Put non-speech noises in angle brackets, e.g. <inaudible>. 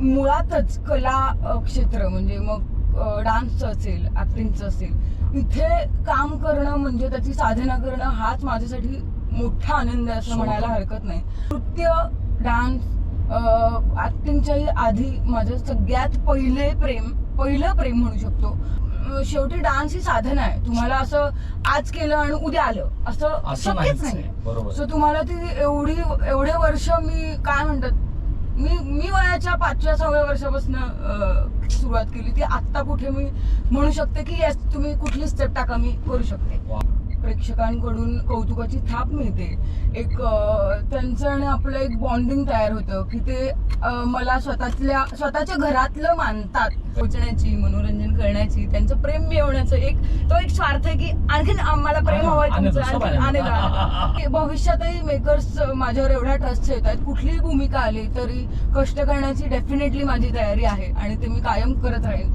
मुळातच कला क्षेत्र म्हणजे मग डान्सचं असेल ऍक्टिंगचं असेल इथे काम करणं म्हणजे त्याची साधना करणं हाच माझ्यासाठी मोठा आनंद आहे असं. म्हणायला हरकत नाही. नृत्य डान्स ऍक्टिंगच्याही आधी माझं सगळ्यात पहिले प्रेम पहिलं प्रेम म्हणू शकतो. शेवटी डान्स ही साधना आहे. तुम्हाला असं आज केलं आणि उद्या आलं असं असं शक्यच नाही. सो तुम्हाला ती एवढी एवढे वर्ष मी काय म्हणतात मी मी वयाच्या पाचव्या सहाव्या वर्षापासून सुरुवात केली. ती आत्ता कुठे मी म्हणू शकते की तुम्ही कुठली स्टेप टाका मी करू शकते. प्रेक्षकांकडून कौतुकाची थाप मिळते. एक त्यांचं आणि आपलं एक बॉन्डिंग तयार होतं की ते मला स्वतःतल्या स्वतःच्या घरातलं मानतात. पोचण्याची मनोरंजन करण्याची त्यांचं प्रेम मिळवण्याचं एक तो एक स्वार्थ आहे की आणखीन आम्हाला प्रेम हवंय तुमचं की <laughs> भविष्यातही मेकर्स माझ्यावर एवढ्या ट्रस्ट येत आहेत कुठलीही भूमिका आली तरी कष्ट करण्याची डेफिनेटली माझी तयारी आहे आणि ते मी कायम करत राहीन.